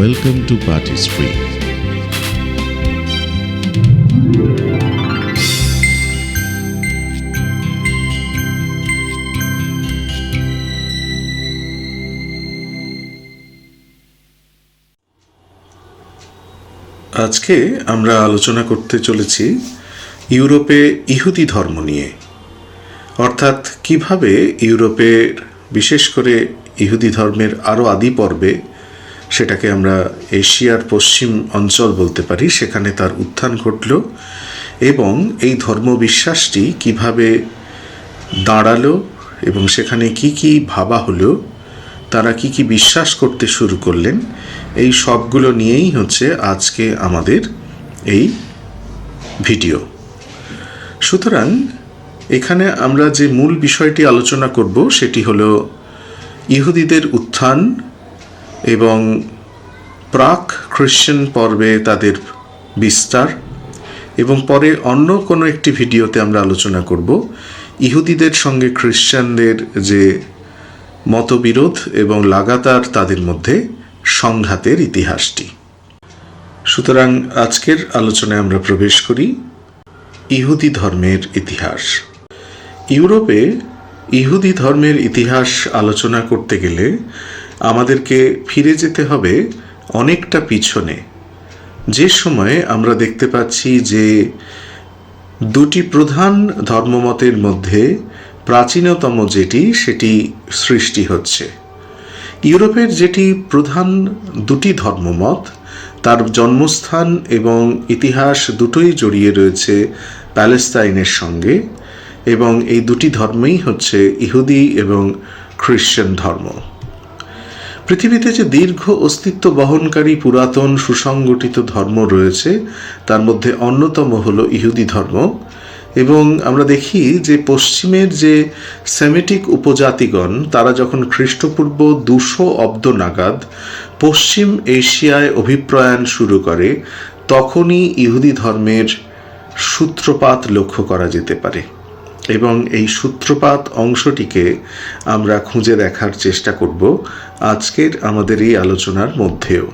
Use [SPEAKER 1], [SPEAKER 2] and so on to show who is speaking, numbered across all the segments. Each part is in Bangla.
[SPEAKER 1] Welcome two Party Street.
[SPEAKER 2] আজকে আমরা আলোচনা করতে চলেছি ইউরোপে ইহুদি ধর্ম নিয়ে অর্থাৎ কীভাবে ইউরোপের, বিশেষ করে ইহুদি ধর্মের আরও আদি পর্বে সেটাকে আমরা এশিয়ার পশ্চিম অঞ্চল বলতে পারি, সেখানে তার উত্থান ঘটল এবং এই ধর্মবিশ্বাসটি কীভাবে দাঁড়াল এবং সেখানে কি কি ভাবা হলো, তারা কি কি বিশ্বাস করতে শুরু করলেন, এই সবগুলো নিয়েই হচ্ছে আজকে আমাদের এই ভিডিও। সুতরাং এখানে আমরা যে মূল বিষয়টি আলোচনা করব, সেটি হলো ইহুদিদের উত্থান এবং প্রাক খ্রিশ্চান পর্বে তাদের বিস্তার এবং পরে অন্য কোনো একটি ভিডিওতে আমরা আলোচনা করব। ইহুদিদের সঙ্গে খ্রিশ্চানদের যে মতবিরোধ এবং লাগাতার তাদের মধ্যে সংঘাতের ইতিহাসটি। সুতরাং আজকের আলোচনায় আমরা প্রবেশ করি ইহুদি ধর্মের ইতিহাস। ইউরোপে ইহুদি ধর্মের ইতিহাস আলোচনা করতে গেলে আমাদেরকে ফিরে যেতে হবে অনেকটা পিছনে। যে সময়ে আমরা দেখতে পাচ্ছি যে দুটি প্রধান ধর্মমতের মধ্যে প্রাচীনতম যেটি, সেটি সৃষ্টি হচ্ছে। ইউরোপের যেটি প্রধান দুটি ধর্মমত, তার জন্মস্থান এবং ইতিহাস দুটোই জড়িয়ে রয়েছে প্যালেস্তাইনের সঙ্গে, এবং এই দুটি ধর্মই হচ্ছে ইহুদি এবং খ্রিশ্চান ধর্ম। পৃথিবীতে যে দীর্ঘ অস্তিত্ব বহনকারী পুরাতন সুসংগঠিত ধর্ম রয়েছে, তার মধ্যে অন্যতম হল ইহুদি ধর্ম। এবং আমরা দেখি যে পশ্চিমের যে সেমেটিক উপজাতিগণ, তারা যখন খ্রিস্টপূর্ব দুশো অব্দ নাগাদ পশ্চিম এশিয়ায় অভিপ্রয়াণ শুরু করে, তখনই ইহুদি ধর্মের সূত্রপাত লক্ষ্য করা যেতে পারে। এবং এই সূত্রপাত অংশটিকে আমরা খুঁজে দেখার চেষ্টা করব আজকের আমাদের এই আলোচনার মধ্যেও।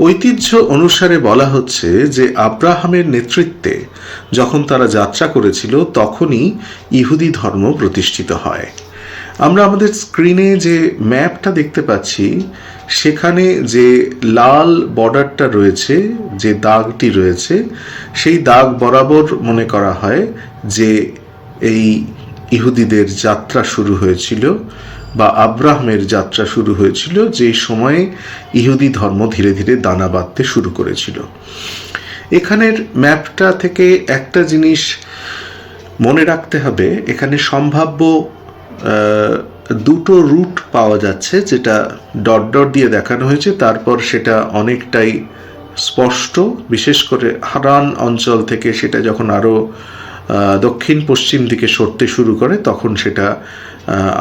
[SPEAKER 2] ঐতিহ্য অনুসারে বলা হচ্ছে যে আব্রাহামের নেতৃত্বে যখন তারা যাত্রা করেছিল, তখনই ইহুদি ধর্ম প্রতিষ্ঠিত হয়। আমরা আমাদের স্ক্রিনে যে ম্যাপটা দেখতে পাচ্ছি, সেখানে যে লাল বর্ডারটা রয়েছে, যে দাগটি রয়েছে, সেই দাগ বরাবর মনে করা হয় যে এই ইহুদিদের যাত্রা শুরু হয়েছিল বা আব্রাহামের যাত্রা শুরু হয়েছিল যে সময়ে ইহুদি ধর্ম ধীরে ধীরে দানা বাঁধতে শুরু করেছিল। এখানের ম্যাপটা থেকে একটা জিনিস মনে রাখতে হবে, এখানে সম্ভাব্য দুটো রুট পাওয়া যাচ্ছে যেটা ডট ডট দিয়ে দেখানো হয়েছে, তারপর সেটা অনেকটাই স্পষ্ট, বিশেষ করে হারান অঞ্চল থেকে সেটা যখন আরও দক্ষিণ পশ্চিম দিকে সরতে শুরু করে, তখন সেটা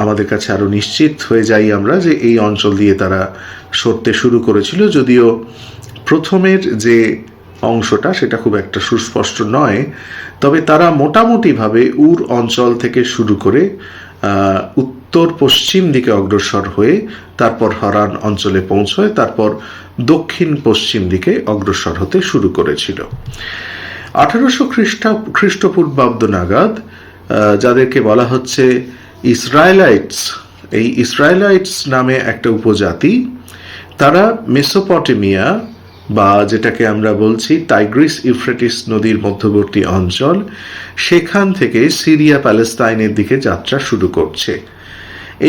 [SPEAKER 2] আমাদের কাছে আরও নিশ্চিত হয়ে যাই আমরা যে এই অঞ্চল দিয়ে তারা সরতে শুরু করেছিল। যদিও প্রথমের যে অংশটা সেটা খুব একটা সুস্পষ্ট নয়, তবে তারা মোটামুটিভাবে উর অঞ্চল থেকে শুরু করে উত্তর পশ্চিম দিকে অগ্রসর হয়ে তারপর হরান অঞ্চলে পৌঁছয়, তারপর দক্ষিণ পশ্চিম দিকে অগ্রসর হতে শুরু করেছিল। আঠারোশো খ্রিস্টা খ্রিস্টপূর্বাব্দ নাগাদ যাদেরকে বলা হচ্ছে ইসরায়েলাইটস। এই ইসরায়েলাইটস নামে একটা উপজাতি, তারা মেসোপটেমিয়া বা যেটাকে আমরা বলছি টাইগ্রিস ইউফ্রেটিস নদীর মধ্যবর্তী অঞ্চল, সেখান থেকে সিরিয়া প্যালেস্তাইনের দিকে যাত্রা শুরু করছে।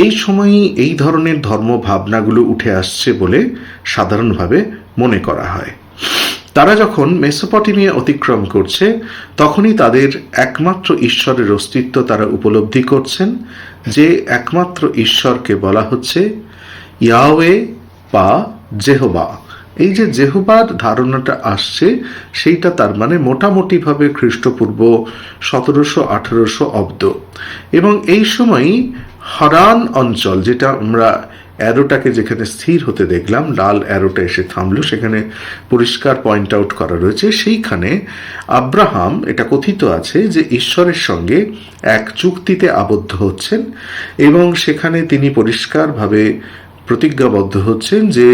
[SPEAKER 2] এই সময়ই এই ধরনের ধর্ম ভাবনাগুলো উঠে আসছে বলে সাধারণভাবে মনে করা হয়। তারা যখন মেসোপটেমিয়া অতিক্রম করছে, তখনই তাদের একমাত্র ঈশ্বরের অস্তিত্ব তারা উপলব্ধি করছেন, যে একমাত্র ঈশ্বরকে বলা হচ্ছে ইয়াওয়ে বা জেহবা। এই যে জেহবার ধারণাটা আসছে, সেইটা তার মানে মোটামুটিভাবে খ্রিস্টপূর্ব সতেরোশো আঠেরোশো অব্দ। এবং এই সময়ই হরান অঞ্চল, যেটা আমরা অ্যারোটাকে যেখানে স্থির হতে দেখলাম, লাল অ্যারোটা এসে থামলো। সেখানে পরিষ্কার পয়েন্ট আউট করা রয়েছে। সেইখানে আব্রাহাম, এটা কথিত আছে যে ঈশ্বরের সঙ্গে এক চুক্তিতে আবদ্ধ হচ্ছেন এবং সেখানে তিনি পরিষ্কারভাবে প্রতিজ্ঞাবদ্ধ হচ্ছেন যে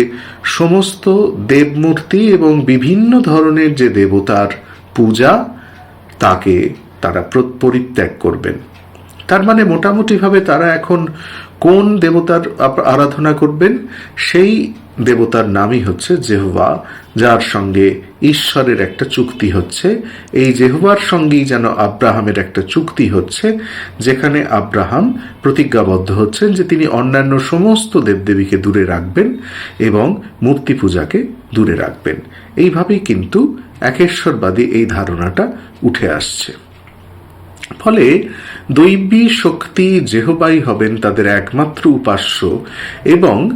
[SPEAKER 2] সমস্ত দেবমূর্তি এবং বিভিন্ন ধরনের যে দেবতার পূজা, তাকে তারা পরিত্যাগ করবেন। তার মানে মোটামুটিভাবে তারা এখন কোন দেবতার আরাধনা করবেন? সেই দেবতার নামই হচ্ছে জেহোবা যার সঙ্গে ঈশ্বরের একটা চুক্তি হচ্ছে। এই জেহোবার সঙ্গেই যেন আব্রাহামের একটা চুক্তি হচ্ছে, যেখানে আব্রাহাম প্রতিজ্ঞাবদ্ধ হচ্ছেন যে তিনি অন্যান্য সমস্ত দেবদেবীকে দূরে রাখবেন এবং মূর্তি পূজাকে দূরে রাখবেন। এইভাবেই কিন্তু একেশ্বরবাদী এই ধারণাটা উঠে আসছে। ফলে দৈবী শক্তি জেহোবাই হবেন তাদের একমাত্র উপাস্য এবং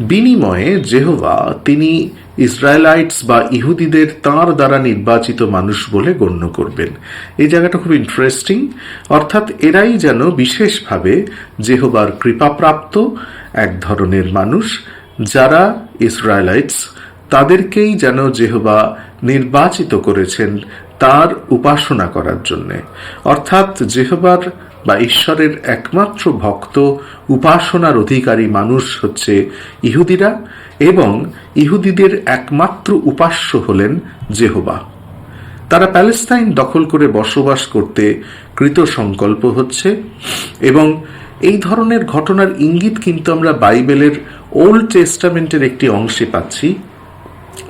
[SPEAKER 2] বিনিময়ে জেহোবা তিনি ইসরায়েলাইটস বা ইহুদিদের তার দ্বারা নির্বাচিত মানুষ বলে গণ্য করবেন। এই জায়গাটা খুব ইন্টারেস্টিং অর্থাৎ এরাই যেন বিশেষভাবে জেহোবার কৃপাপ্রাপ্ত এক ধরনের মানুষ, যারা ইসরায়েলাইটস, তাদেরকেই যেন জেহোবা নির্বাচিত করেছেন তার উপাসনা করার জন্যে। অর্থাৎ জেহবার বা ঈশ্বরের একমাত্র ভক্ত, উপাসনার অধিকারী মানুষ হচ্ছে ইহুদিরা এবং ইহুদিদের একমাত্র উপাস্য হলেন জেহবা তারা প্যালেস্তাইন দখল করে বসবাস করতে কৃত সংকল্প হচ্ছে এবং এই ধরনের ঘটনার ইঙ্গিত কিন্তু আমরা বাইবেলের ওল্ড টেস্টামেন্টের একটি অংশে পাচ্ছি।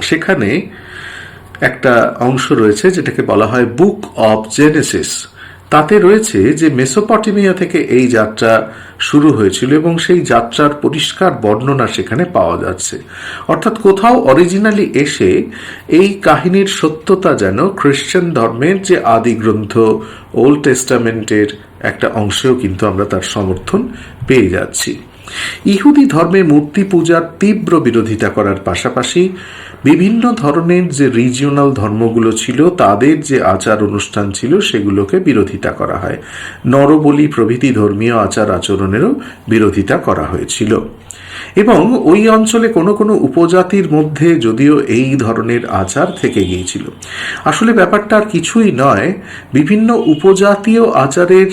[SPEAKER 2] সেখানে একটা অংশ রয়েছে যেটাকে বলা হয় বুক অব জেনেসিস। তাতে রয়েছে যে মেসোপটেমিয়া থেকে এই যাত্রা শুরু হয়েছিল এবং সেই যাত্রার পরিষ্কার বর্ণনা সেখানে পাওয়া যাচ্ছে। অর্থাৎ কোথাও অরিজিনালি এসে এই কাহিনীর সত্যতা যেন খ্রিশ্চান ধর্মের যে আদি গ্রন্থ ওল্ড টেস্টামেন্টের একটা অংশেও কিন্তু আমরা তার সমর্থন পেয়ে যাচ্ছি। ইহুদি ধর্মে মূর্তি পূজার তীব্র বিরোধিতা করার পাশাপাশি বিভিন্ন ধরনের যে রিজিওনাল ধর্মগুলো ছিল, তাদের যে আচার অনুষ্ঠান ছিল, সেগুলোকে বিরোধিতা করা হয়। নরবলি প্রভৃতি ধর্মীয় আচার আচরণেরও বিরোধিতা করা হয়েছিল। এবং ওই অঞ্চলে কোনো কোনো উপজাতির মধ্যে যদিও এই ধরনের আচার থেকে গিয়েছিল। আসলে ব্যাপারটা আর কিছুই নয়, বিভিন্ন উপজাতীয় আচারের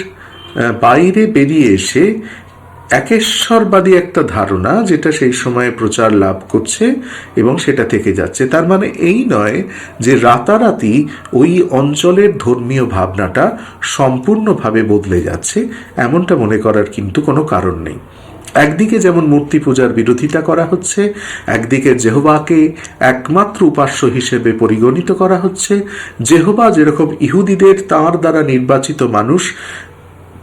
[SPEAKER 2] বাইরে বেরিয়ে এসে একেশ্বরবাদী একটা ধারণা যেটা সেই সময়ে প্রচার লাভ করছে এবং সেটা থেকে যাচ্ছে। তার মানে এই নয় যে রাতারাতি ওই অঞ্চলের ধর্মীয় ভাবনাটা সম্পূর্ণভাবে বদলে যাচ্ছে, এমনটা মনে করার কিন্তু কোনো কারণ নেই। একদিকে যেমন মূর্তি পূজার বিরোধিতা করা হচ্ছে, একদিকে জেহবাকে একমাত্র উপাস্য হিসেবে পরিগণিত করা হচ্ছে। জেহবা যেরকম ইহুদিদের তার দ্বারা নির্বাচিত মানুষ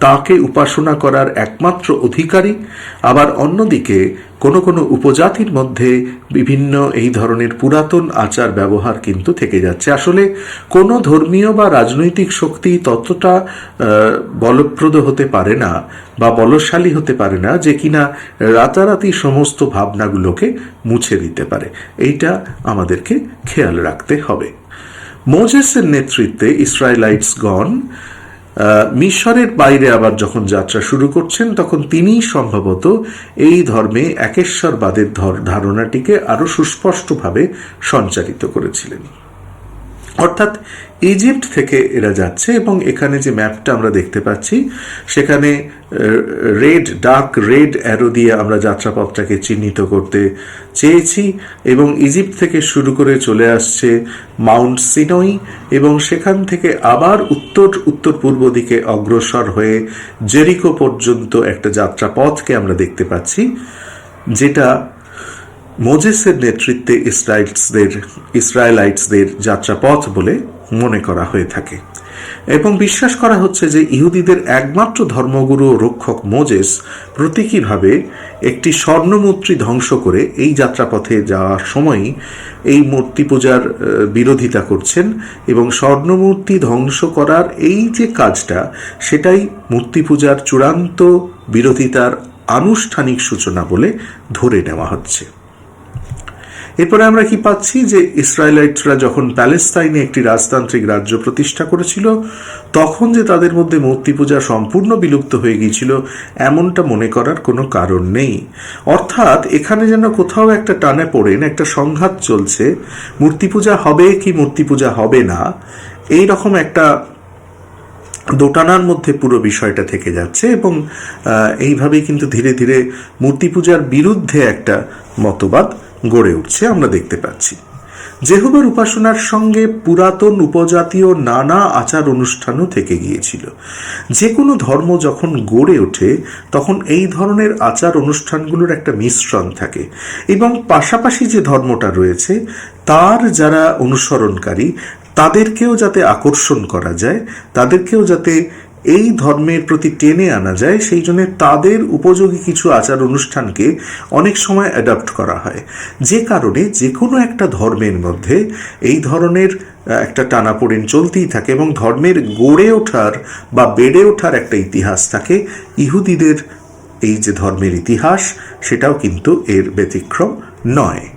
[SPEAKER 2] তাকে উপাসনা করার একমাত্র অধিকারী। আবার অন্যদিকে কোনো কোনো উপজাতির মধ্যে বিভিন্ন এই ধরনের পুরাতন আচার ব্যবহার কিন্তু থেকে যাচ্ছে। আসলে কোনো ধর্মীয় বা রাজনৈতিক শক্তি ততটা বলপ্রদ হতে পারে না বা বলশালী হতে পারে না যে কিনা রাতারাতি সমস্ত ভাবনাগুলোকে মুছে দিতে পারে। এইটা আমাদেরকে খেয়াল রাখতে হবে। মোজেসের নেতৃত্বে ইসরায়েলাইটসগণ আহ, মিশরের বাইরে আবার যখন যাত্রা শুরু করছেন, তখন তিনি সম্ভবত এই ধর্মে একেশ্বরবাদের ধর- ধারণাটিকে আরও সুস্পষ্টভাবে সঞ্চারিত করেছিলেন। অর্থাৎ ইজিপ্ট থেকে এরা যাচ্ছে এবং এখানে যে ম্যাপটা আমরা দেখতে পাচ্ছি, সেখানে রেড, ডার্ক রেড অ্যারো দিয়ে আমরা যাত্রাপথটাকে চিহ্নিত করতে চেয়েছি এবং ইজিপ্ট থেকে শুরু করে চলে আসছে মাউন্ট সিনোই এবং সেখান থেকে আবার উত্তর উত্তর পূর্ব দিকে অগ্রসর হয়ে জেরিকো পর্যন্ত একটা যাত্রাপথকে আমরা দেখতে পাচ্ছি, যেটা মোজেসের নেতৃত্বে ইসরায়েলসদের, ইসরায়েলাইটসদের যাত্রাপথ বলে মনে করা হয়ে থাকে। এবং বিশ্বাস করা হচ্ছে যে ইহুদিদের একমাত্র ধর্মগুরু রক্ষক মোজেস প্রতীকীভাবে একটি স্বর্ণমূর্তি ধ্বংস করে এই যাত্রাপথে যাওয়ার সময়ই এই মূর্তি পূজার বিরোধিতা করছেন এবং স্বর্ণমূর্তি ধ্বংস করার এই যে কাজটা, সেটাই মূর্তি পূজার চূড়ান্ত বিরোধিতার আনুষ্ঠানিক সূচনা বলে ধরে নেওয়া হচ্ছে। এরপরে আমরা কি পাচ্ছি যে ইসরায়েলাইটরা যখন প্যালেস্তাইনে একটি রাজতান্ত্রিক রাজ্য প্রতিষ্ঠা করেছিল, তখন যে তাদের মধ্যে মূর্তি পূজা সম্পূর্ণ বিলুপ্ত হয়ে গিয়েছিল, এমনটা মনে করার কোনো কারণ নেই। অর্থাৎ এখানে যেন কোথাও একটা টানে পড়েন, একটা সংঘাত চলছে, মূর্তি পূজা হবে কি মূর্তি পূজা হবে না, এই রকম একটা দোটানার মধ্যে পুরো বিষয়টা থেকে যাচ্ছে এবং এইভাবেই কিন্তু ধীরে ধীরে মূর্তি পূজার বিরুদ্ধে একটা মতবাদ গড়ে উঠছে, আমরা দেখতে পাচ্ছি। জেহুবার উপাসনার সঙ্গে পুরাতন উপজাতীয় নানা আচার অনুষ্ঠানও থেকে গিয়েছিল। যে কোনো ধর্ম যখন গড়ে ওঠে, তখন এই ধরনের আচার অনুষ্ঠানগুলোর একটা মিশ্রণ থাকে এবং পাশাপাশি যে ধর্মটা রয়েছে, তার যারা অনুসরণকারী, তাদেরকেও যাতে আকর্ষণ করা যায়, তাদেরকেও যাতে এই ধর্মের প্রতি টেনে আনা যায়, সেই জন্য তাদের উপযোগী কিছু আচার অনুষ্ঠানকে অনেক সময় অ্যাডাপ্ট করা হয়। যে কারণে যে কোনো একটা ধর্মের মধ্যে এই ধরনের একটা টানাপোড়েন চলতেই থাকে এবং ধর্মের গড়ে ওঠার বা বেড়ে ওঠার একটা ইতিহাস থাকে। ইহুদিদের এই যে ধর্মের ইতিহাস, সেটাও কিন্তু এর ব্যতিক্রম নয়।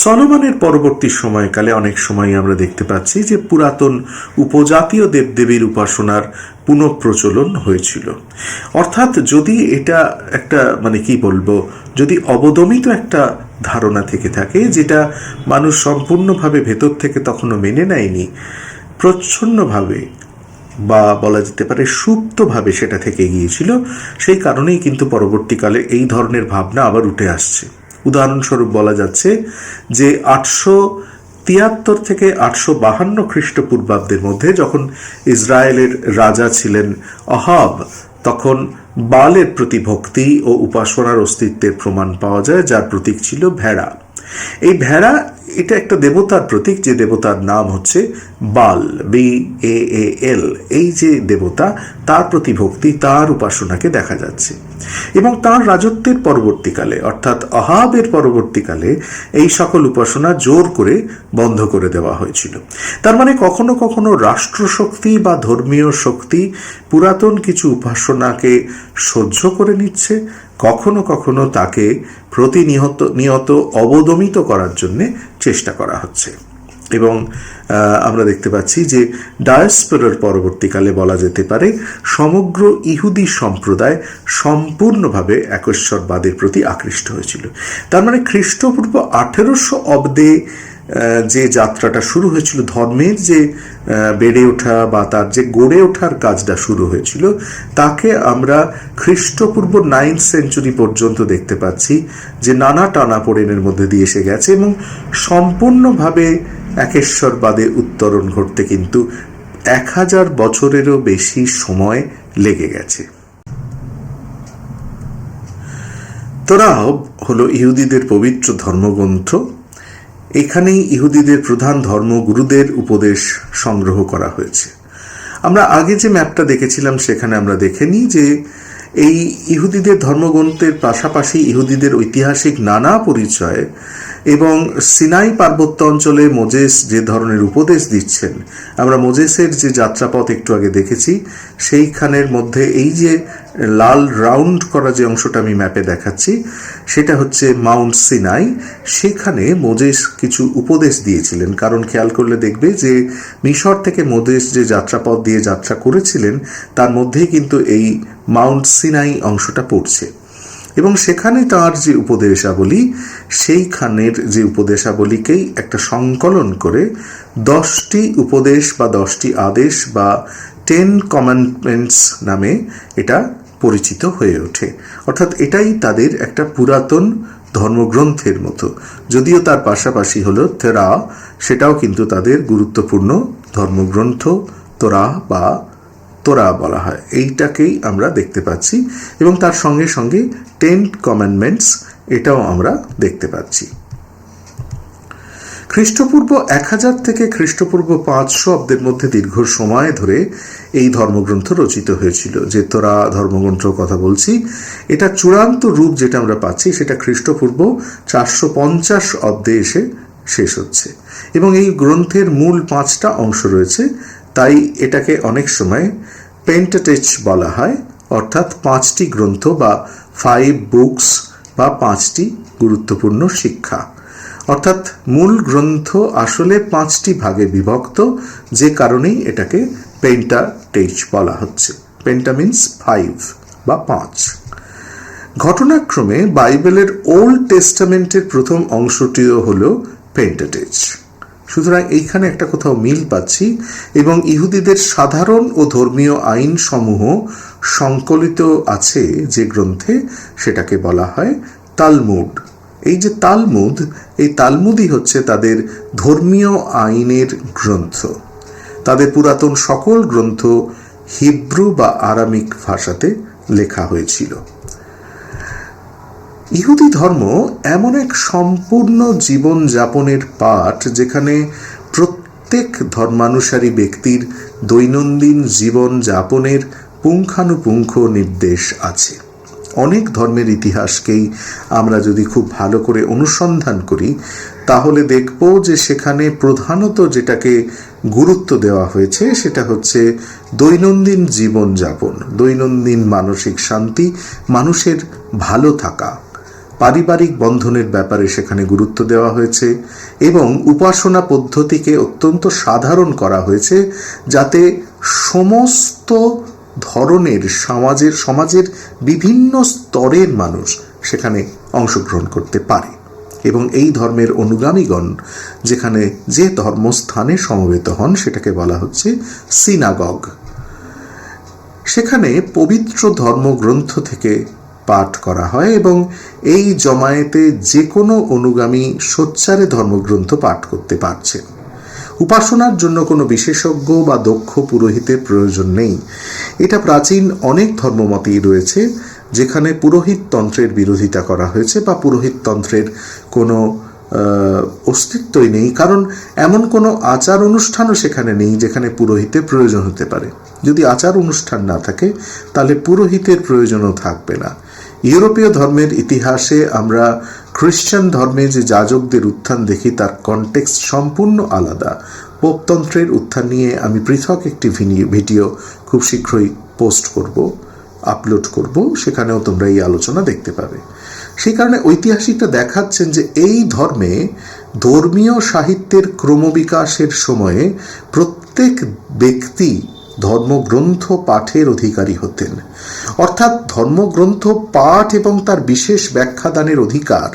[SPEAKER 2] সলোমনের পরবর্তী সময়কালে অনেক সময় আমরা দেখতে পাচ্ছি যে পুরাতন উপজাতীয় দেবদেবীর উপাসনার পুনঃপ্রচলন হয়েছিল। অর্থাৎ যদি এটা একটা মানে কি বলব, যদি অবদমিত একটা ধারণা থেকে থাকে যেটা মানুষ সম্পূর্ণভাবে ভেতর থেকে তখনও মেনে নেয়নি, প্রচ্ছন্নভাবে বা বলা যেতে পারে সুপ্তভাবে সেটা থেকে গিয়েছিল সেই কারণেই কিন্তু পরবর্তীকালে এই ধরনের ভাবনা আবার উঠে আসছে। উদাহরণস্বরূপ বলা যাচ্ছে যে আটশো তিয়াত্তর থেকে আটশো বাহান্ন খ্রিস্টপূর্বাব্দের মধ্যে যখন ইসরায়েলের রাজা ছিলেন অহাব, তখন বালের প্রতি ভক্তি ও উপাসনার অস্তিত্বের প্রমাণ পাওয়া যায়, যার প্রতীক ছিল ভেড়া। এই ভেড়া, এটা একটা দেবতার প্রতীক, যে দেবতার নাম হচ্ছে বাল বি এ এ এল এই যে দেবতা, তার প্রতি ভক্তি তার উপাসনাকে দেখা যাচ্ছে। এবং তার রাজত্বের পরবর্তীকালে, অর্থাৎ অহাবের পরবর্তীকালে, এই সকল উপাসনা জোর করে বন্ধ করে দেওয়া হয়েছিল। তার মানে কখনো কখনো রাষ্ট্রশক্তি বা ধর্মীয় শক্তি পুরাতন কিছু উপাসনাকে সহ্য করে নিচ্ছে কখনো কখনো তাকে প্রতিনিয়ত নিয়ত অবদমিত করার জন্য চেষ্টা করা হচ্ছে। এবং আমরা দেখতে পাচ্ছি যে ডায়াসপোরার পরবর্তীকালে বলা যেতে পারে, সমগ্র ইহুদি সম্প্রদায় সম্পূর্ণভাবে একশ্বরবাদের প্রতি আকৃষ্ট হয়েছিল। তার মানে খ্রিস্টপূর্ব আঠেরোশো অব্দে যে যাত্রাটা শুরু হয়েছিল, ধর্মের যে বেড়ে ওঠা বা তার যে গড়ে ওঠার কাজটা শুরু হয়েছিল, তাকে আমরা খ্রিস্টপূর্ব নাইন্থ সেঞ্চুরি পর্যন্ত দেখতে পাচ্ছি, যে নানা টানা টানাপোড়েনের মধ্যে দিয়ে এসে গেছে এবং সম্পূর্ণভাবে একেশ্বরবাদে উত্তরণ ঘটতে কিন্তু এক হাজার বছরেরও বেশি সময় লেগে গেছে। তোরাও হলো ইহুদিদের পবিত্র ধর্মগ্রন্থ। এখানেই ইহুদিদের প্রধান ধর্ম গুরুদের উপদেশ সংগ্রহ করা হয়েছে। আমরা আগে যে ম্যাপটা দেখেছিলাম, সেখানে আমরা দেখে নিই যে এই ইহুদিদের ধর্মগ্রন্থের পাশাপাশি ইহুদিদের ঐতিহাসিক নানা পরিচয় এবং সিনাই পার্বত্য অঞ্চলে মোজেস যে ধরনের উপদেশ দিচ্ছেন, আমরা মোজেসের যে যাত্রাপথ একটু আগে দেখেছি, সেইখানের মধ্যে এই যে লাল রাউন্ড করা যে অংশটা আমি ম্যাপে দেখাচ্ছি, সেটা হচ্ছে মাউন্ট সিনাই। সেখানে মোজেস কিছু উপদেশ দিয়েছিলেন। কারণ খেয়াল করলে দেখবে যে মিশর থেকে মোজেস যে যাত্রাপথ দিয়ে যাত্রা করেছিলেন, তার মধ্যেই কিন্তু এই মাউন্ট সিনাই অংশটা পড়ছে। এবং সেখানে তার যে উপদেশাবলী, সেইখানের যে উপদেশাবলীকেই একটা সংকলন করে দশটি উপদেশ বা দশটি আদেশ বা টেন কমান্ডমেন্টস নামে এটা পরিচিত হয়ে ওঠে। অর্থাৎ এটাই তাদের একটা পুরাতন ধর্মগ্রন্থের মতো। যদিও তার পাশাপাশি হলো থেরা সেটাও কিন্তু তাদের গুরুত্বপূর্ণ ধর্মগ্রন্থ, তোরা বা তোরা বলা হয়। এইটাকেই আমরা দেখতে পাচ্ছি এবং তার সঙ্গে সঙ্গে টেন কমান্ডমেন্টস এটাও আমরা দেখতে পাচ্ছি। খ্রিস্টপূর্ব এক হাজার থেকে খ্রিস্টপূর্ব পাঁচশো অব্দের মধ্যে দীর্ঘ সময় ধরে এই ধর্মগ্রন্থ রচিত হয়েছিল। যে তোরা ধর্মগ্রন্থ কথা বলছি, এটা চূড়ান্ত রূপ যেটা আমরা পাচ্ছি, সেটা খ্রিস্টপূর্ব চারশো পঞ্চাশ অব্দে এসে শেষ হচ্ছে। এবং এই গ্রন্থের মূল পাঁচটা অংশ রয়েছে, তাই এটাকে অনেক সময় পেন্টাটেচ বলা হয়, অর্থাৎ পাঁচটি গ্রন্থ বা ফাইভ বুকস বা পাঁচটি গুরুত্বপূর্ণ শিক্ষা। অর্থাৎ মূল গ্রন্থ আসলে পাঁচটি ভাগে বিভক্ত, যে কারণেই এটাকে পেন্টাটেচ বলা হচ্ছে। পেন্টা মিন্স ফাইভ বা পাঁচ। ঘটনাক্রমে বাইবেলের ওল্ড টেস্টামেন্টের প্রথম অংশটিও হল পেন্টাটেচ সুতরাং এইখানে একটা কোথাও মিল পাচ্ছি, এবং ইহুদিদের সাধারণ ও ধর্মীয় আইন সমূহ সংকলিত আছে যে গ্রন্থে সেটাকে বলা হয় তালমুড। এই যে তালমুদ, এই তালমুদই হচ্ছে তাদের ধর্মীয় আইনের গ্রন্থ। তাদের পুরাতন সকল গ্রন্থ হিব্রু বা আরামিক ভাষাতে লেখা হয়েছিল। ইহুদি ধর্ম এমন এক সম্পূর্ণ জীবন যাপনের পাঠ যেখানে প্রত্যেক ধর্মানুসারী ব্যক্তির দৈনন্দিন জীবন যাপনের পুঙ্খানুপুঙ্খ নির্দেশ আছে। অনেক ধর্মের ইতিহাসকেই আমরা যদি খুব ভালো করে অনুসন্ধান করি, তাহলে দেখব যে সেখানে প্রধানত যেটাকে গুরুত্ব দেওয়া হয়েছে সেটা হচ্ছে দৈনন্দিন জীবনযাপন দৈনন্দিন মানসিক শান্তি, মানুষের ভালো থাকা। পারিবারিক বন্ধনের ব্যাপারে সেখানে গুরুত্ব দেওয়া হয়েছে এবং উপাসনা পদ্ধতিকে অত্যন্ত সাধারণ করা হয়েছে যাতে সমস্ত ধরনের সমাজের সমাজের বিভিন্ন স্তরের মানুষ সেখানে অংশগ্রহণ করতে পারে। এবং এই ধর্মের অনুগামীগণ যেখানে যে ধর্মস্থানে সমবেত হন সেটাকে বলা হচ্ছে সিনাগগ। সেখানে পবিত্র ধর্মগ্রন্থ থেকে পাঠ করা হয় এবং এই জমায়েতে যে কোনো অনুগামী সোচ্চারে ধর্মগ্রন্থ পাঠ করতে পারছেন। উপাসনার জন্য কোনো বিশেষজ্ঞ বা দক্ষ পুরোহিতের প্রয়োজন নেই। এটা প্রাচীন অনেক ধর্মমতেই রয়েছে, যেখানে পুরোহিত তন্ত্রের বিরোধিতা করা হয়েছে বা পুরোহিত তন্ত্রের কোনো অস্তিত্বই নেই। কারণ এমন কোনো আচার অনুষ্ঠানও সেখানে নেই যেখানে পুরোহিতের প্রয়োজন হতে পারে। যদি আচার অনুষ্ঠান না থাকে, তাহলে পুরোহিতের প্রয়োজনও থাকবে না। ইউরোপীয় ধর্মের ইতিহাসে আমরা খ্রিস্টান ধর্মে যে যাজকদের উত্থান দেখি, তার কনটেক্সট সম্পূর্ণ আলাদা। পোপতন্ত্রের উত্থান নিয়ে আমি পৃথক একটি ভিডিও খুব শীঘ্রই পোস্ট করব আপলোড করব, সেখানেও তোমরা এই আলোচনা দেখতে পাবে। সেই কারণে ঐতিহাসিকরা দেখাচ্ছেন যে এই ধর্মে ধর্মীয় সাহিত্যের ক্রমবিকাশের সময়ে প্রত্যেক ব্যক্তি ধর্মগ্রন্থ পাঠের অধিকারী হতেন। অর্থাৎ ধর্মগ্রন্থ পাঠ এবং তার বিশেষ ব্যাখ্যাদানের অধিকার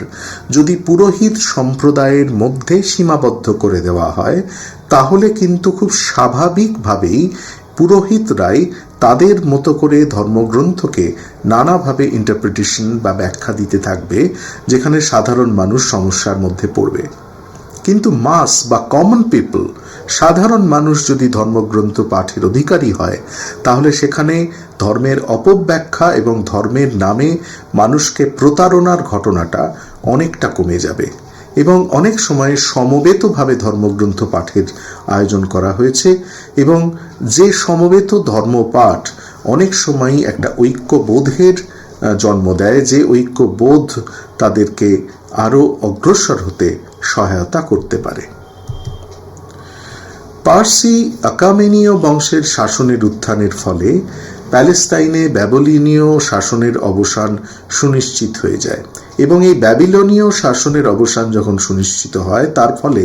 [SPEAKER 2] যদি পুরোহিত সম্প্রদায়ের মধ্যে সীমাবদ্ধ করে দেওয়া হয়, তাহলে কিন্তু খুব স্বাভাবিকভাবেই পুরোহিতরাই তাদের মতো করে ধর্মগ্রন্থকে নানাভাবে ইন্টারপ্রিটেশন বা ব্যাখ্যা দিতে থাকবে, যেখানে সাধারণ মানুষ সমস্যার মধ্যে পড়বে। কিন্তু মাস বা কমন পিপল সাধারণ মানুষ যদি ধর্মগ্রন্থ পাঠের অধিকারী হয়, তাহলে সেখানে ধর্মের অপব্যাখ্যা এবং ধর্মের নামে মানুষকে প্রতারণার ঘটনাটা অনেকটা কমে যাবে। এবং অনেক সময় সমবেতভাবে ধর্মগ্রন্থ পাঠের আয়োজন করা হয়েছে এবং যে সমবেত ধর্মপাঠ অনেক সময়ই একটা ঐক্যবোধের জন্ম দেয়, যে ঐক্যবোধ তাদেরকে আরও অগ্রসর হতে সহায়তা করতে পারে। পার্সি আকামেনীয় বংশের শাসনের উত্থানের ফলে প্যালেস্তাইনে ব্যাবলিনীয় শাসনের অবসান সুনিশ্চিত হয়ে যায় এবং এই ব্যাবিলনীয় শাসনের অবসান যখন সুনিশ্চিত হয়, তার ফলে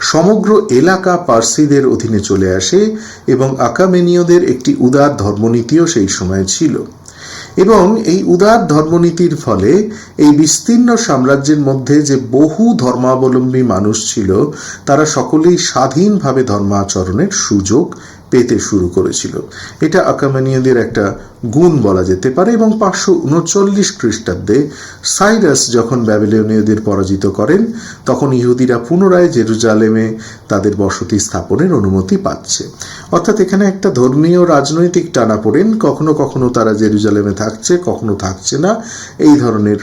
[SPEAKER 2] সমগ্র এলাকা পার্সিদের অধীনে চলে আসে এবং আকামেনীয়দের একটি উদার ধর্মনীতিও সেই সময় ছিল। এবং এই উদার ধর্মনীতির ফলে এই বিস্তীর্ণ সাম্রাজ্যের মধ্যে যে বহু ধর্মাবলম্বী মানুষ ছিল, তারা সকলেই স্বাধীনভাবে ধর্মাচরণের সুযোগ পেতে শুরু করেছিল। এটা আকামানীয়দের একটা গুণ বলা যেতে পারে এবং পাঁচশো উনচল্লিশ খ্রিস্টাব্দে সাইরাস যখন ব্যাবিলনীয়দের পরাজিত করেন, তখন ইহুদিরা পুনরায় জেরুজালেমে তাদের বসতি স্থাপনের অনুমতি পাচ্ছে। অর্থাৎ এখানে একটা ধর্মীয় রাজনৈতিক টানাপোড়েন কখনো কখনো তারা জেরুজালেমে থাকছে, কখনো থাকছে না। এই ধরনের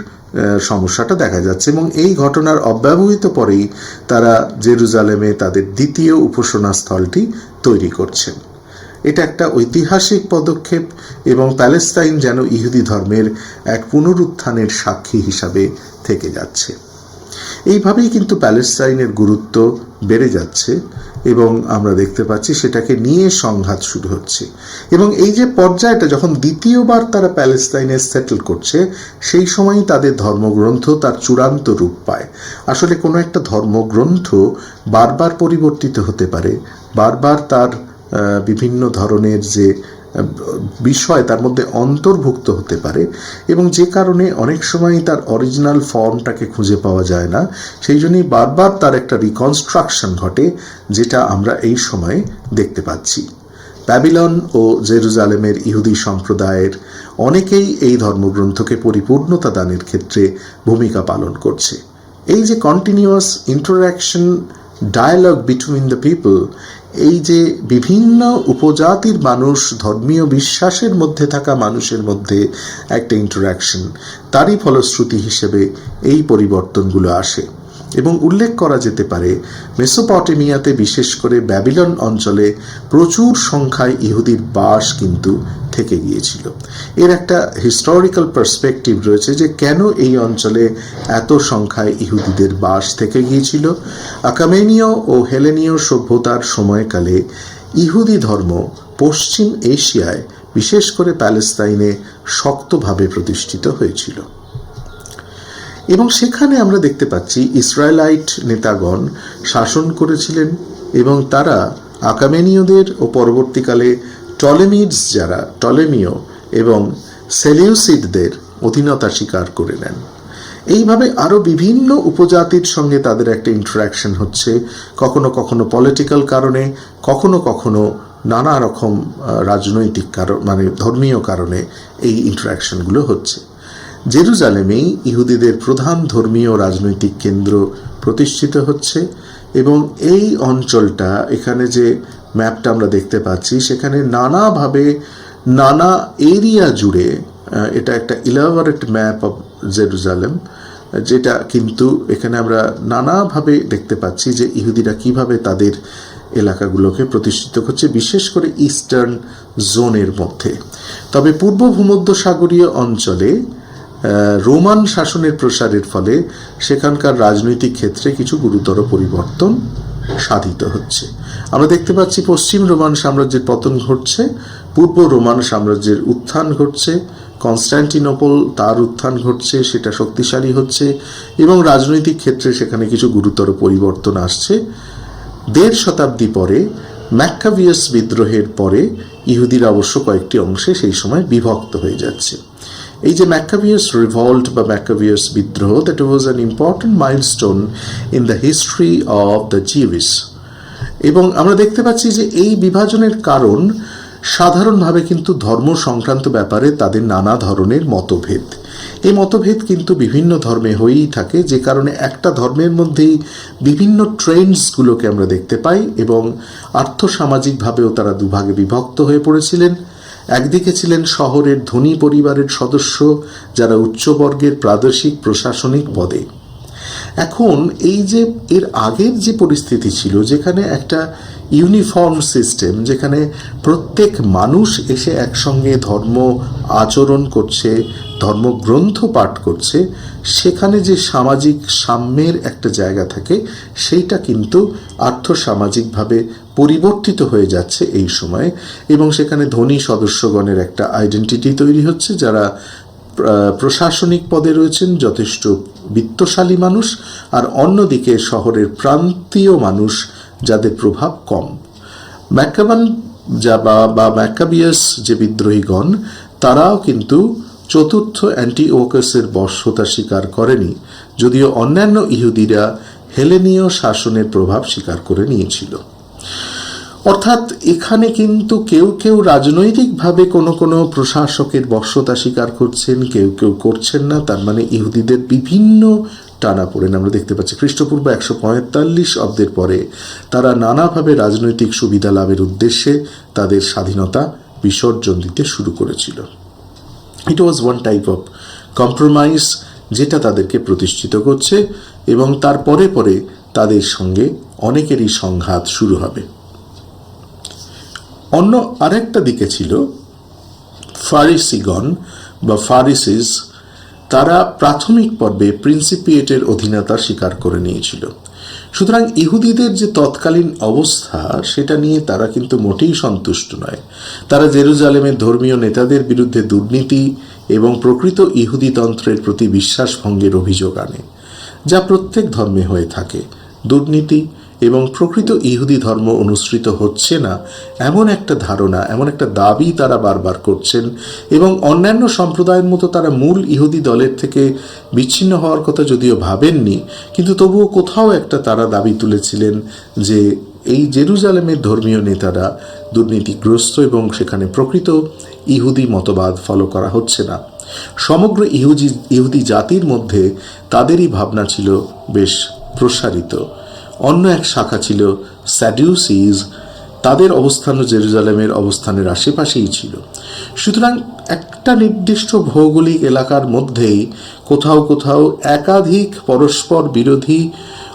[SPEAKER 2] সমস্যাটা দেখা যাচ্ছে এবং এই ঘটনার অব্যবহিত পরেই তারা জেরুজালেমে তাদের দ্বিতীয় উপাসনা স্থলটি তৈরি করছেন। এটা একটা ঐতিহাসিক পদক্ষেপ এবং প্যালেস্তাইন যেন ইহুদি ধর্মের এক পুনরুত্থানের সাক্ষী হিসাবে থেকে যাচ্ছে। এইভাবেই কিন্তু প্যালেস্তাইনের গুরুত্ব বেড়ে যাচ্ছে এবং আমরা দেখতে পাচ্ছি সেটাকে নিয়ে সংঘাত শুরু হচ্ছে। এবং এই যে পর্যায়টা, যখন দ্বিতীয়বার তারা প্যালেস্তাইনে সেটেল করছে, সেই সময়ই তাদের ধর্মগ্রন্থ তার চূড়ান্ত রূপ পায়। আসলে কোনো একটা ধর্মগ্রন্থ বারবার পরিবর্তিত হতে পারে, বারবার তার বিভিন্ন ধরনের যে বিষয় তার মধ্যে অন্তর্ভুক্ত হতে পারে এবং যে কারণে অনেক সময় তার অরিজিনাল ফর্মটাকে খুঁজে পাওয়া যায় না, সেই জন্যই বারবার তার একটা রিকনস্ট্রাকশন ঘটে, যেটা আমরা এই সময়ে দেখতে পাচ্ছি। ব্যাবিলন ও জেরুজালেমের ইহুদি সম্প্রদায়ের অনেকেই এই ধর্মগ্রন্থকে পরিপূর্ণতা দানের ক্ষেত্রে ভূমিকা পালন করছে। এই যে continuous interaction dialogue between the people এই যে বিভিন্ন উপজাতির মানুষ ধর্মীয় বিশ্বাসের মধ্যে থাকা মানুষের মধ্যে একটা ইন্টারাকশন তারই ফলশ্রুতি হিসেবে এই পরিবর্তনগুলো আসে। এবং উল্লেখ করা যেতে পারে, মেসোপটেমিয়াতে বিশেষ করে ব্যাবিলন অঞ্চলে প্রচুর সংখ্যায় ইহুদির বাস কিন্তু থেকে গিয়েছিল। এর একটা হিস্টোরিক্যাল পার্সপেক্টিভ রয়েছে যে কেন এই অঞ্চলে এত সংখ্যায় ইহুদিদের বাস থেকে গিয়েছিল। আকামেনীয় ও হেলেনীয় সভ্যতার সময়কালে ইহুদি ধর্ম পশ্চিম এশিয়ায় বিশেষ করে প্যালেস্তাইনে শক্তভাবে প্রতিষ্ঠিত হয়েছিল। এবং সেখানে আমরা দেখতে পাচ্ছি ইসরায়েলাইট নেতাগণ শাসন করেছিলেন এবং তারা আকামেনীয়দের ও পরবর্তীকালে টলেমিডস যারা টলেমিও এবং সেলিউসিডদের অধীনতা স্বীকার করে নেন। এইভাবে আরও বিভিন্ন উপজাতির সঙ্গে তাদের একটা ইন্টারাকশন হচ্ছে, কখনো কখনো পলিটিক্যাল কারণে, কখনো কখনো নানা রকম রাজনৈতিক কারণ মানে ধর্মীয় কারণে এই ইন্টারাকশনগুলো হচ্ছে। জেরুজালেমেই ইহুদিদের প্রধান ধর্মীয় রাজনৈতিক কেন্দ্র প্রতিষ্ঠিত হচ্ছে এবং এই অঞ্চলটা এখানে যে ম্যাপটা আমরা দেখতে পাচ্ছি সেখানে নানাভাবে নানা এরিয়া জুড়ে এটা একটা ইলাভারেট ম্যাপ অফ জেরুজালেম যেটা কিন্তু এখানে আমরা নানাভাবে দেখতে পাচ্ছি যে ইহুদিরা কীভাবে তাদের এলাকাগুলোকে প্রতিষ্ঠিত করছে বিশেষ করে ইস্টার্ন জোনের মধ্যে। তবে পূর্ব ভূমধ্যসাগরীয় অঞ্চলে আহ, রোমান শাসনের প্রসারের ফলে সেখানকার রাজনৈতিক ক্ষেত্রে কিছু গুরুতর পরিবর্তন সাধিত হচ্ছে। আমরা দেখতে পাচ্ছি পশ্চিম রোমান সাম্রাজ্যের পতন ঘটছে, পূর্ব রোমান সাম্রাজ্যের উত্থান ঘটছে কনস্ট্যান্টিনোপল তার উত্থান ঘটছে, সেটা শক্তিশালী হচ্ছে এবং রাজনৈতিক ক্ষেত্রে সেখানে কিছু গুরুতর পরিবর্তন আসছে। দেড় শতাব্দী পরে ম্যাক্কাভিয়াস বিদ্রোহের পরে ইহুদিরা অবশ্য কয়েকটি অংশে সেই সময় বিভক্ত হয়ে যাচ্ছে। এই যে ম্যাক্কাভিয়াস রিভল্ট বা ম্যাক্কাভিয়াস বিদ্রোহ that was an important milestone in the history of the Jews এবং আমরা দেখতে পাচ্ছি যে এই বিভাজনের কারণ সাধারণভাবে কিন্তু ধর্ম সংক্রান্ত ব্যাপারে তাদের নানা ধরনের মতভেদ। এই মতভেদ কিন্তু বিভিন্ন ধর্মে হয়েই থাকে, যে কারণে একটা ধর্মের মধ্যেই বিভিন্ন ট্রেন্ডসগুলোকে আমরা দেখতে পাই এবং আর্থসামাজিকভাবেও তারা দুভাগে বিভক্ত হয়ে পড়েছিলেন। একদিকে ছিলেন শহরের ধনী পরিবারের সদস্য, যারা উচ্চবর্গের প্রাদেশিক প্রশাসনিক পদে। এখন এই যে এর আগের যে পরিস্থিতি ছিল, যেখানে একটা ইউনিফর্ম সিস্টেম, যেখানে প্রত্যেক মানুষ এসে একসঙ্গে ধর্ম আচরণ করছে, ধর্মগ্রন্থ পাঠ করছে, সেখানে যে সামাজিক সাম্যের একটা জায়গা থাকে, সেইটা কিন্তু আর্থসামাজিকভাবে পরিবর্তিত হয়ে যাচ্ছে এই সময়ে এবং সেখানে ধনী সদস্যগণের একটা আইডেন্টিটি তৈরি হচ্ছে যারা প্রশাসনিক পদে রয়েছেন, যথেষ্ট বিত্তশালী মানুষ আর অন্যদিকে শহরের প্রান্তীয় মানুষ যাদের প্রভাব কম। ম্যাকাবান যা বা ম্যাকাবিয়াস যে বিদ্রোহীগণ, তারাও কিন্তু চতুর্থ অ্যান্টিওকাসের বর্ষতা স্বীকার করেনি, যদিও অন্যান্য ইহুদিরা হেলেনীয় শাসনের প্রভাব স্বীকার করে নিয়েছিল। অর্থাৎ এখানে কিন্তু কেউ কেউ রাজনৈতিকভাবে কোনো কোনো প্রশাসকের বর্ষতা স্বীকার করছেন, কেউ কেউ করছেন না। তার মানে ইহুদিদের বিভিন্ন টানা পড়েন। আমরা দেখতে পাচ্ছি খ্রিস্টপূর্ব একশো পঁয়তাল্লিশ অব্দের পরে তারা নানাভাবে রাজনৈতিক সুবিধা লাভের উদ্দেশ্যে তাদের স্বাধীনতা বিসর্জন দিতে শুরু করেছিল। It was one type of compromise যেটা তাদেরকে প্রতিষ্ঠিত করছে এবং তার পরে পরে তাদের সঙ্গে অনেকেরই সংঘাত শুরু হবে। অন্য আরেকটা দিকে ছিল, ফারিসিগণ বা ফারিসিস, তারা প্রাথমিক পর্বে প্রিন্সিপিয়েটের অধীনতা স্বীকার করে নিয়েছিল। সুতরাং ইহুদিদের যে তৎকালীন অবস্থা, সেটা নিয়ে তারা কিন্তু মোটেই সন্তুষ্ট নয়। তারা জেরুজালেমের ধর্মীয় নেতাদের বিরুদ্ধে দুর্নীতি এবং প্রকৃত ইহুদিতন্ত্রের প্রতি বিশ্বাস ভঙ্গের অভিযোগ আনে, যা প্রত্যেক ধর্মে হয়ে থাকে। দুর্নীতি এবং প্রকৃত ইহুদি ধর্ম অনুসৃত হচ্ছে না, এমন একটা ধারণা, এমন একটা দাবি তারা বারবার করছেন এবং অন্যান্য সম্প্রদায়ের মতো তারা মূল ইহুদি দলের থেকে বিচ্ছিন্ন হওয়ার কথা যদিও ভাবেননি, কিন্তু তবুও কোথাও একটা তারা দাবি তুলেছিলেন যে এই জেরুজালেমের ধর্মীয় নেতারা দুর্নীতিগ্রস্ত এবং সেখানে প্রকৃত ইহুদি মতবাদ ফলো করা হচ্ছে না। সমগ্র ইহুদি ইহুদি জাতির মধ্যে তাদেরই ভাবনা ছিল বেশ প্রসারিত। অন্য এক শাখা ছিল স্যাডিউসিজ তাদের অবস্থানও জেরুজালেমের অবস্থানের আশেপাশেই ছিল। সুতরাং একটা নির্দিষ্ট ভৌগোলিক এলাকার মধ্যেই কোথাও কোথাও একাধিক পরস্পর বিরোধী,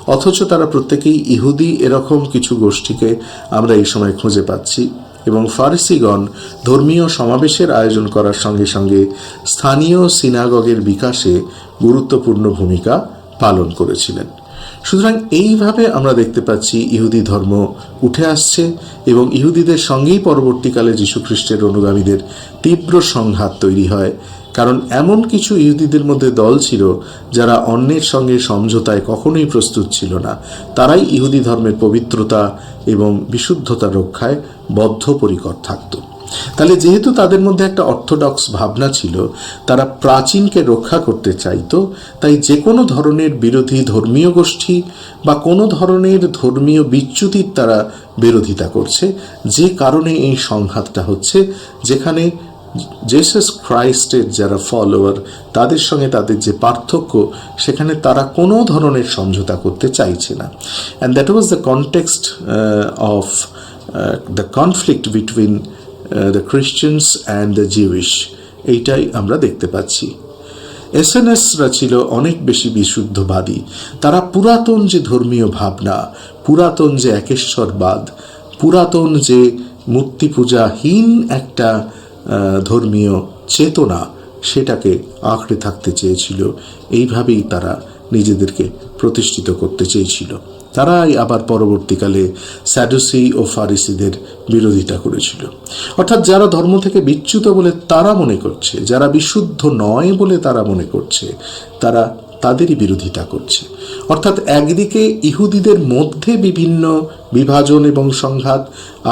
[SPEAKER 2] অথচ তারা প্রত্যেকেই ইহুদি এরকম কিছু গোষ্ঠীকে আমরা এই সময় খুঁজে পাচ্ছি এবং ফারসিগণ ধর্মীয় সমাবেশের আয়োজন করার সঙ্গে সঙ্গে স্থানীয় সিনাগগের বিকাশে গুরুত্বপূর্ণ ভূমিকা পালন করেছিলেন। সুতরাং এইভাবে আমরা দেখতে পাচ্ছি ইহুদি ধর্ম উঠে আসছে এবং ইহুদিদের সঙ্গেই পরবর্তীকালে যীশুখ্রিস্টের অনুগামীদের তীব্র সংঘাত তৈরি হয়। কারণ এমন কিছু ইহুদিদের মধ্যে দল ছিল যারা অন্যের সঙ্গে সমঝোতায় কখনোই প্রস্তুত ছিল না। তারাই ইহুদি ধর্মের পবিত্রতা এবং বিশুদ্ধতা রক্ষায় বদ্ধপরিকর থাকতো। তাহলে যেহেতু তাদের মধ্যে একটা অর্থোডক্স ভাবনা ছিল, তারা প্রাচীনকে রক্ষা করতে চাইতো, তাই যে কোনো ধরনের বিরোধী ধর্মীয় গোষ্ঠী বা কোনো ধরনের ধর্মীয় বিচ্যুতির তারা বিরোধিতা করছে। যে কারণে এই সংঘাতটা হচ্ছে, যেখানে জেসাস ক্রাইস্টের যারা ফলোয়ার তাদের সঙ্গে তাদের যে পার্থক্য, সেখানে তারা কোনো ধরনের সমঝোতা করতে চাইছে না। And that was the context of the conflict between the Christians and the Jewish এইটাই আমরা দেখতে পাচ্ছি। এসএনএসরা ছিল অনেক বেশি বিশুদ্ধবাদী। তারা পুরাতন যে ধর্মীয় ভাবনা, পুরাতন যে একেশ্বরবাদ, পুরাতন যে মূর্তি পূজাহীন একটা ধর্মীয় চেতনা, সেটাকে আঁকড়ে থাকতে চেয়েছিল। এইভাবেই তারা নিজেদেরকে প্রতিষ্ঠিত করতে চেয়েছিল। তারাই আবার পরবর্তীকালে স্যাডুসি ও ফারিসিদের বিরোধিতা করেছিল। অর্থাৎ যারা ধর্ম থেকে বিচ্যুত বলে তারা মনে করছে, যারা বিশুদ্ধ নয় বলে তারা মনে করছে, তারা তাদেরই বিরোধিতা করছে। অর্থাৎ একদিকে ইহুদিদের মধ্যে বিভিন্ন বিভাজন এবং সংঘাত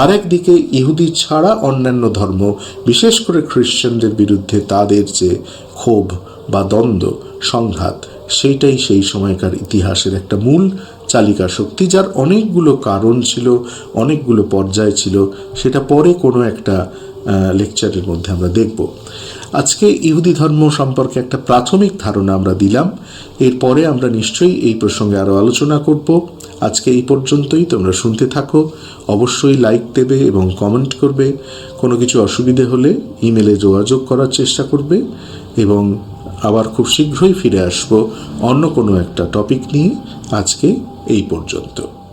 [SPEAKER 2] আর একদিকে ইহুদি ছাড়া অন্যান্য ধর্ম, বিশেষ করে খ্রিশ্চানদের বিরুদ্ধে তাদের যে ক্ষোভ বা দ্বন্দ্ব, সংঘাত, সেইটাই সেই সময়কার ইতিহাসের একটা মূল চালিকা শক্তি, যার অনেকগুলো কারণ ছিল, অনেকগুলো পর্যায় ছিল, সেটা পরে কোনো একটা লেকচারের মধ্যে আমরা দেখব। আজকে ইহুদি ধর্ম সম্পর্কে একটা প্রাথমিক ধারণা আমরা দিলাম। এরপরে আমরা নিশ্চয়ই এই প্রসঙ্গে আরও আলোচনা করব। আজকে এই পর্যন্তই, তোমরা শুনতে থাকো। অবশ্যই লাইক দেবে এবং কমেন্ট করবে। কোনো কিছু অসুবিধে হলে ইমেলে যোগাযোগ করার চেষ্টা করবে এবং আবার খুব শীঘ্রই ফিরে আসব অন্য কোনো একটা টপিক নিয়ে। আজকে এই পর্যন্ত।